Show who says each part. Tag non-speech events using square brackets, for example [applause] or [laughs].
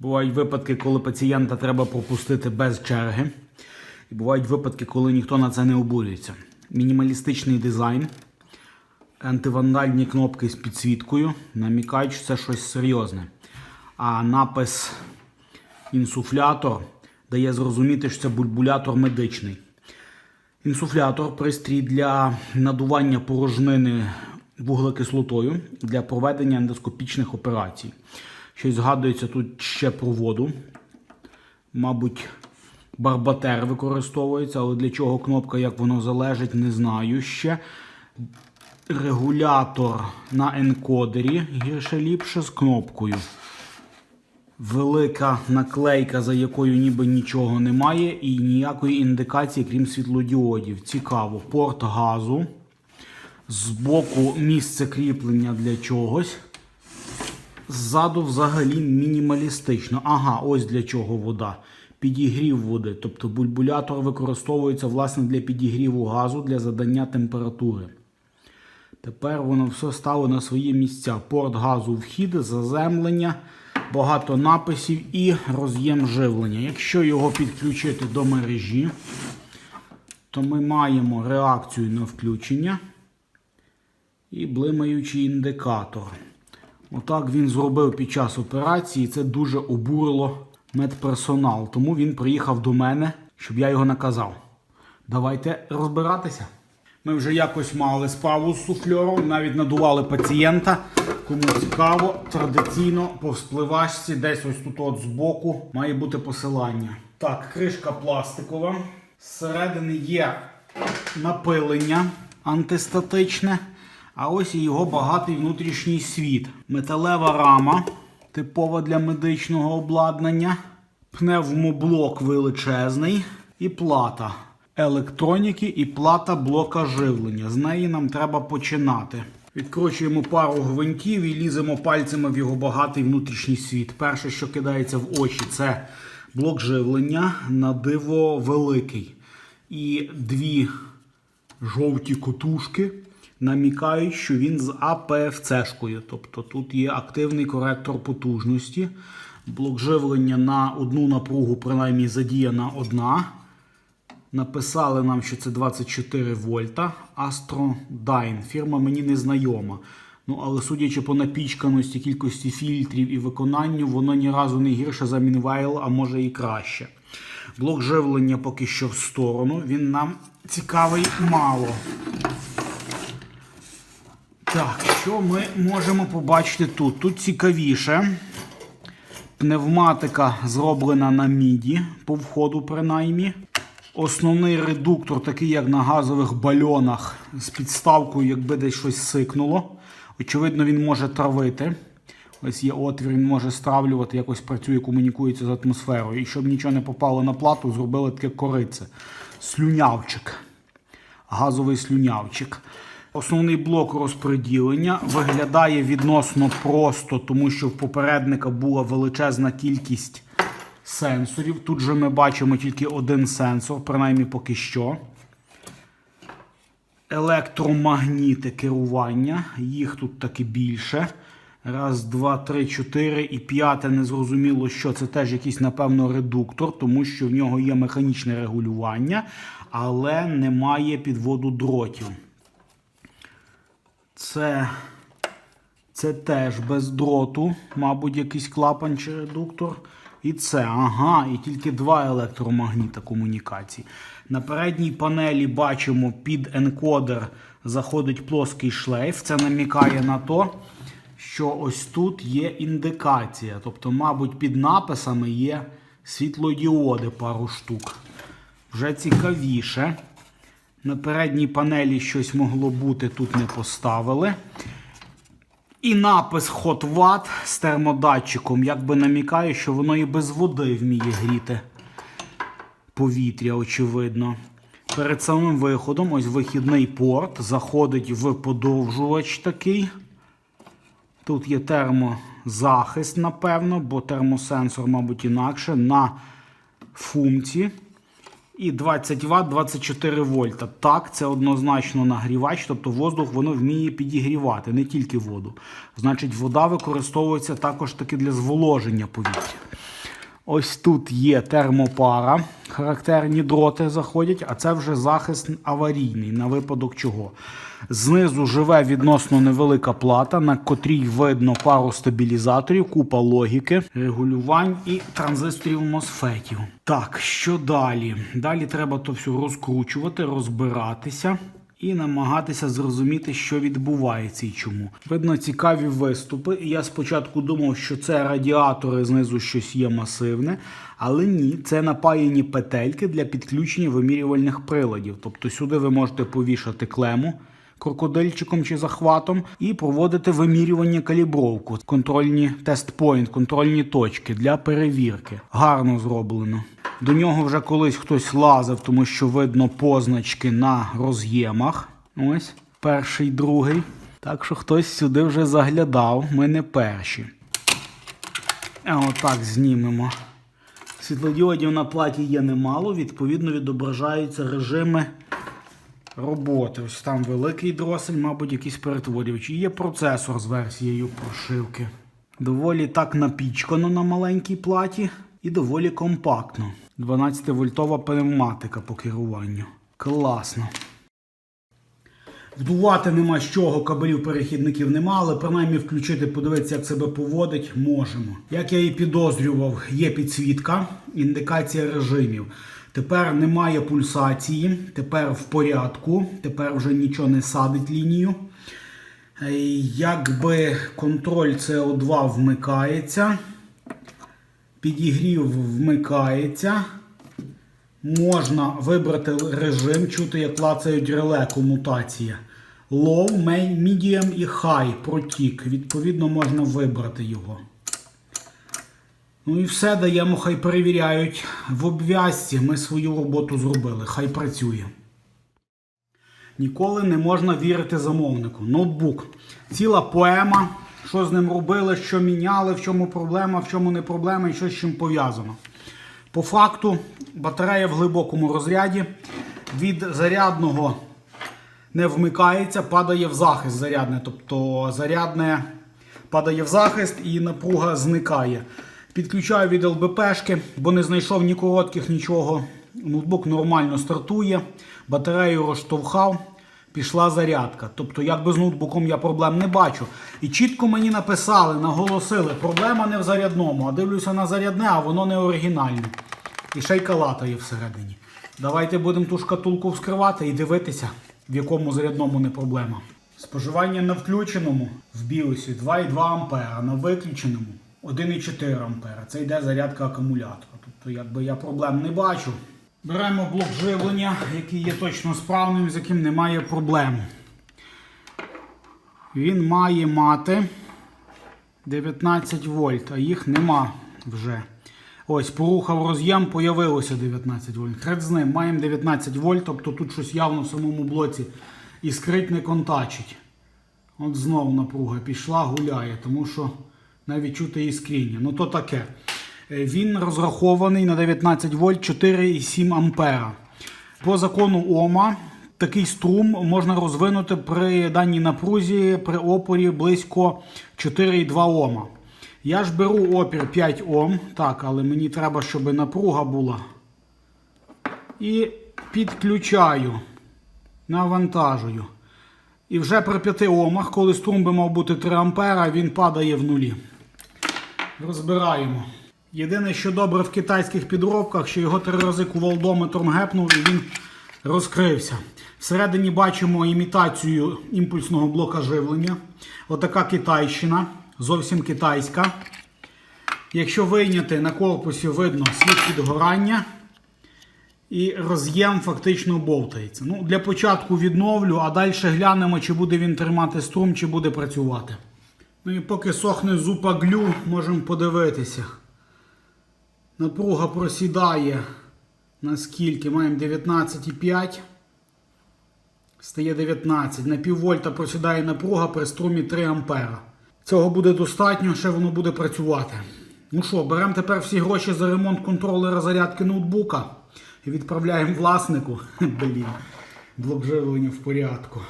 Speaker 1: Бувають випадки, коли пацієнта треба пропустити без черги. І бувають випадки, коли ніхто на це не обурюється. Мінімалістичний дизайн, антивандальні кнопки з підсвіткою намікають, що це щось серйозне. А напис інсуфлятор дає зрозуміти, що це бульбулятор медичний. Інсуфлятор пристрій для надування порожнини вуглекислотою для проведення ендоскопічних операцій. Щось згадується тут ще про воду. Мабуть, барбатер використовується, але для чого кнопка, як воно залежить, не знаю ще. Регулятор на енкодері гірше ліпше з кнопкою. Велика наклейка, за якою ніби нічого немає, і ніякої індикації, крім світлодіодів. Цікаво, порт газу. Збоку місце кріплення для чогось. Ззаду взагалі мінімалістично. Ага, ось для чого вода. Підігрів води. Тобто бульбулятор використовується власне для підігріву газу для задання температури. Тепер воно все стало на свої місця. Порт газу вхід, заземлення, багато написів і роз'єм живлення. Якщо його підключити до мережі, то ми маємо реакцію на включення і блимаючий індикатор. Отак він зробив під час операції. Це дуже обурило медперсонал. Тому він приїхав до мене, щоб я його наказав. Давайте розбиратися. Ми вже якось мали справу з суфльором, навіть надували пацієнта. Кому цікаво, традиційно по вспливачці, десь ось тут от збоку має бути посилання. Так, кришка пластикова. Зсередини є напилення антистатичне. А ось і його багатий внутрішній світ. Металева рама, типова для медичного обладнання, пневмоблок величезний і плата електроніки і плата блока живлення. З неї нам треба починати. Відкручуємо пару гвинтів і ліземо пальцями в його багатий внутрішній світ. Перше, що кидається в очі, це блок живлення на диво великий. І дві жовті котушки намікають, що він з АПФЦ-шкою. Тобто тут є активний коректор потужності. Блок живлення на одну напругу, принаймні задіяна одна. Написали нам, що це 24 вольта. Astrodyne. Фірма мені не знайома. Ну, але судячи по напічканості, кількості фільтрів і виконанню, воно ні разу не гірше за Мінвейл, а може і краще. Блок живлення поки що в сторону. Він нам цікавий мало. Так, що ми можемо побачити тут? Тут цікавіше. Пневматика зроблена на міді, по входу принаймні. Основний редуктор, такий як на газових бальонах, з підставкою, якби десь щось сикнуло. Очевидно, він може травити. Ось є отвір, він може стравлювати, якось працює, комунікується з атмосферою. І щоб нічого не попало на плату, зробили таке корице. Слюнявчик. Газовий слюнявчик. Основний блок розподілення виглядає відносно просто, тому що в попередника була величезна кількість сенсорів. Тут же ми бачимо тільки один сенсор, принаймні поки що. Електромагніти керування. Їх тут таки більше. Раз, два, три, чотири і п'яте незрозуміло, що це теж якийсь, напевно, редуктор, тому що в нього є механічне регулювання, але немає підводу дротів. Це, це теж без дроту, мабуть, якийсь клапан чи редуктор. І це, ага, і тільки два електромагніта комунікації. На передній панелі бачимо під енкодер заходить плоский шлейф. Це намікає на те, що ось тут є індикація. Тобто, мабуть, під написами є світлодіоди пару штук. Вже цікавіше. На передній панелі щось могло бути, тут не поставили. І напис Hot Watt з термодатчиком якби намікає, що воно і без води вміє гріти повітря, очевидно. Перед самим виходом, ось вихідний порт, заходить в подовжувач такий. Тут є термозахист, напевно, бо термосенсор, мабуть, інакше, на функції. І 20 Вт 24 вольта. Так, це однозначно нагрівач, тобто воздух воно вміє підігрівати, не тільки воду. Значить, вода використовується також таки для зволоження повітря. Ось тут є термопара, характерні дроти заходять, а це вже захист аварійний, на випадок чого. Знизу живе відносно невелика плата, на котрій видно пару стабілізаторів, купа логіки, регулювань і транзисторів мосфетів. Так, що далі? Далі треба то все розкручувати, розбиратися і намагатися зрозуміти, що відбувається і чому. Видно цікаві виступи. Я спочатку думав, що це радіатори, знизу щось є масивне, але ні, це напаяні петельки для підключення вимірювальних приладів. Тобто сюди ви можете повішати клему. Крокодильчиком чи захватом і проводити вимірювання калібровку, контрольні тест-пойнт, контрольні точки для перевірки. Гарно зроблено. До нього вже колись хтось лазив, тому що видно позначки на роз'ємах. Ось перший, другий. Так що хтось сюди вже заглядав. Ми не перші. А отак знімемо. Світлодіодів на платі є немало, відповідно відображаються режими роботи. Ось там великий дросель, мабуть, якийсь перетворювач. І є процесор з версією прошивки. Доволі так напічкано на маленькій платі і доволі компактно. 12-вольтова пневматика по керуванню. Класно. Вдувати нема з чого, кабелів перехідників нема, але принаймні включити, подивитися, як себе поводить, можемо. Як я і підозрював, є підсвітка, індикація режимів. Тепер немає пульсації, тепер в порядку, тепер вже нічого не садить лінію. Е, Якби контроль CO2 вмикається, підігрів вмикається. Можна вибрати режим, чути, як клацають реле комутація. Low, medium і high протік. Відповідно, можна вибрати його. Ну і все даємо, хай перевіряють. В обв'язці ми свою роботу зробили. Хай працює. Ніколи не можна вірити замовнику. Ноутбук. Ціла поема. Що з ним робили, що міняли, в чому проблема, в чому не проблема і що з чим пов'язано. По факту, батарея в глибокому розряді від зарядного не вмикається, падає в захист зарядне. Тобто зарядне падає в захист і напруга зникає. Підключаю від ЛБПшки, бо не знайшов ні коротких, нічого. Ноутбук нормально стартує, батарею розштовхав, пішла зарядка. Тобто, якби з ноутбуком я проблем не бачу. І чітко мені написали, наголосили, проблема не в зарядному, а дивлюся на зарядне, а воно не оригінальне. І ще й калатає всередині. Давайте будемо ту шкатулку вскривати і дивитися, в якому зарядному не проблема. Споживання на включеному в біосі 2,2 А, на виключеному 1,4 А. Це йде зарядка акумулятора. Тобто, якби я проблем не бачу. Беремо блок живлення, який є точно справним, з яким немає проблем. Він має мати 19 вольт, а їх нема вже. Ось, порухав роз'єм, появилося 19 вольт. Хред з ним, маємо 19 вольт, тобто тут щось явно в самому блоці іскрить не контачить. От знову напруга пішла, гуляє, тому що навіть чути іскріння. Ну то таке. Е, Він розрахований на 19 вольт 4,7 ампера. По закону Ома такий струм можна розвинути при даній напрузі при опорі близько 4,2 Ома. Я ж беру опір 5 Ом, так, але мені треба, щоб напруга була. І підключаю, навантажую. І вже при 5 Омах, коли струм би мав бути 3 ампера, він падає в нулі. Розбираємо. Єдине, що добре в китайських підробках, що його три рази кувалдометром гепнув і він розкрився. Всередині бачимо імітацію імпульсного блока живлення. Отака китайщина, зовсім китайська. Якщо вийняти на корпусі, видно слід підгорання. І роз'єм фактично бовтається. Ну, Для початку відновлю, а далі глянемо, чи буде він тримати струм, чи буде працювати. Ну і поки сохне зупа глю, можемо подивитися. Напруга просідає наскільки? Маємо 19,5. Стає 19. На піввольта просідає напруга при струмі 3 ампера. Цього буде достатньо, ще воно буде працювати. Ну що, беремо тепер всі гроші за ремонт контролера зарядки ноутбука і відправляємо власнику. [laughs] Блін, блок живлення в порядку.